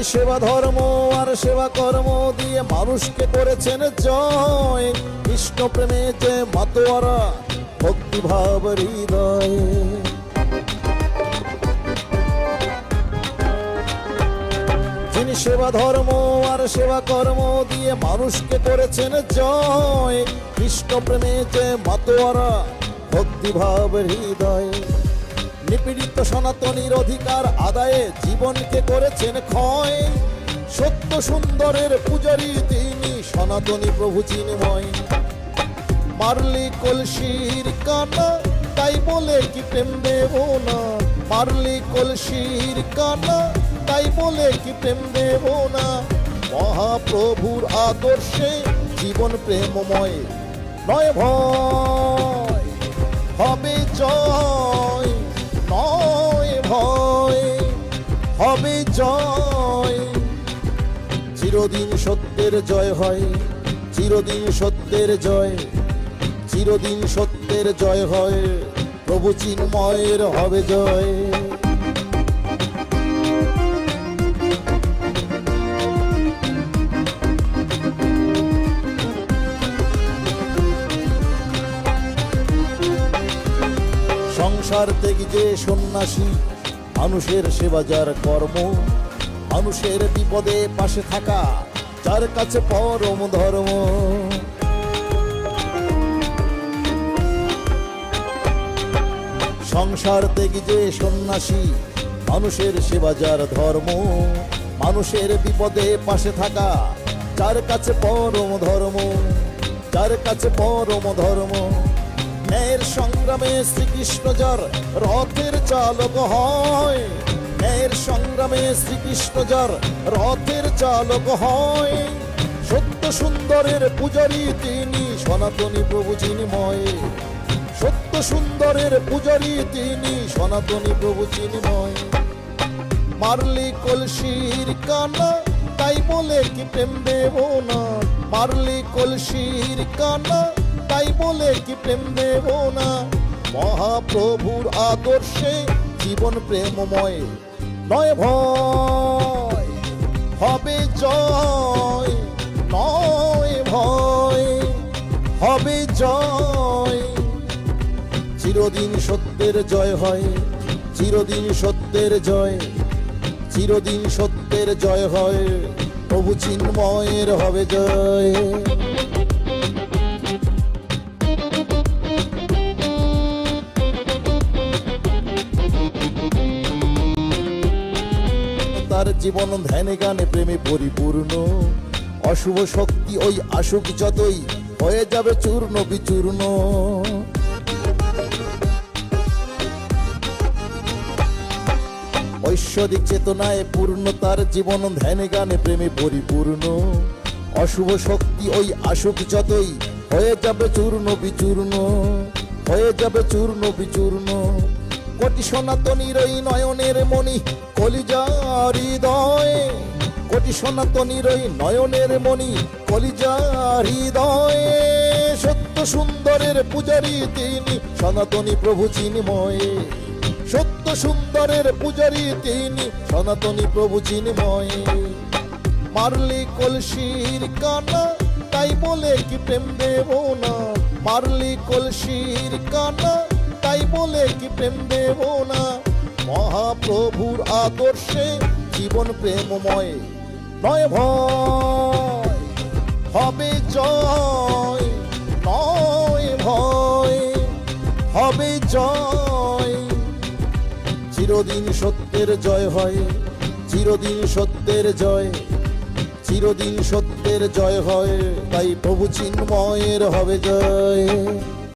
যিনি সেবা ধর্ম আর সেবা কর্ম দিয়ে মানুষকে করেছেন জয়। কৃষ্ণ প্রেমে যে মাতোয়ারা, ভক্তিভাব হৃদয়। যিনি সেবা ধর্ম আর সেবা কর্ম দিয়ে মানুষকে করেছেন জয়, কৃষ্ণ প্রেমে যে মাতোয়ারা, ভক্তিভাব হৃদয়। নিপীড়িত সনাতনীর অধিকার আদায়ে জীবনকে করেছেন ক্ষয়। সত্য সুন্দরের পূজারী তিনি সনাতনী প্রভু চিন্ময়। মারলি কলসির কানা তাই বলে কি প্রেম দেব না? মারলি কলসির কানা তাই বলে কি প্রেম দেব না? মহাপ্রভুর আদর্শে জীবন প্রেমময়। নয় ভয়, হবে চিরদিন সত্যের জয় হয়, চিরদিন সত্যের জয়, চিরদিন সত্যের জয় হয়, প্রভু চিন্ময়ের হবে জয়। সংসার থেকে যে সন্ন্যাসী, মানুষের সেবা যার কর্ম মানুষের বিপদে পাশে থাকা, যার কাছে পরম ধর্ম। সংসার থেকে যে সন্ন্যাসী, মানুষের সেবা যার ধর্ম। মানুষের বিপদে পাশে থাকা, যার কাছে পরম ধর্ম। যার কাছে পরম ধর্ম। ন্যায়ের সংগ্রামে শ্রীকৃষ্ণ যার রথের চালক হয়। ন্যায়ের সংগ্রামে শ্রীকৃষ্ণ যার রথের চালক হয়। সত্য সুন্দরের পূজারী তিনি সনাতনী প্রভু চিন্ময়। সত্য সুন্দরের পূজারী তিনি সনাতনী প্রভু চিন্ময়। মারলি কলসির কানা, তাই বলে কি প্রেম দেব না। মারলি কলসির কানা বলে কি প্রেম দেব না? মহাপ্রভুর আদর্শে জীবন প্রেমময়, নয় ভয়, হবে জয়, নয় ভয়, হবে জয়। চিরদিন সত্যের জয় হয়, চিরদিন সত্যের জয়, চিরদিন সত্যের জয় হয়, প্রভু চিন্ময়ের হবে জয়। তার জীবন ধ্যানে গানে প্রেমে পরিপূর্ণ। অশুভ শক্তি ওই আসুক যতই, হয়ে যাবে চূর্ণ বিচূর্ণ। ঐশ্বরিক চেতনায় পূর্ণ তার জীবন ধ্যানে গানে প্রেমে পরিপূর্ণ। অশুভ শক্তি ওই আসুক যতই, হয়ে যাবে চূর্ণ বিচূর্ণ। হয়ে যাবে চূর্ণ বিচূর্ণ। কোটি সনাতনীর ওই নয়নের মণি, কলিজার হৃদয়। কোটি সনাতনীর ওই নয়নের মণি, কলিজার হৃদয়। সত্য সুন্দরের পূজারী তিনি, সনাতনী প্রভু চিন্ময়। সত্য সুন্দরের পূজারী তিনি, সনাতনী প্রভু চিন্ময়। মারলি কলসির কানা, তাই বলে কি প্রেম দেব না। মারলি কলসির কানা বলে কি প্রেম দেব না? মহাপ্রভুর আদর্শে জীবন প্রেমময়। নয় ভয়, হবে জয়, নয় ভয়, হবে জয়। চিরদিন সত্যের জয় হয়, চিরদিন সত্যের জয়। চিরদিন সত্যের জয় হয়, তাই প্রভু চিন্ময়ের হবে জয়।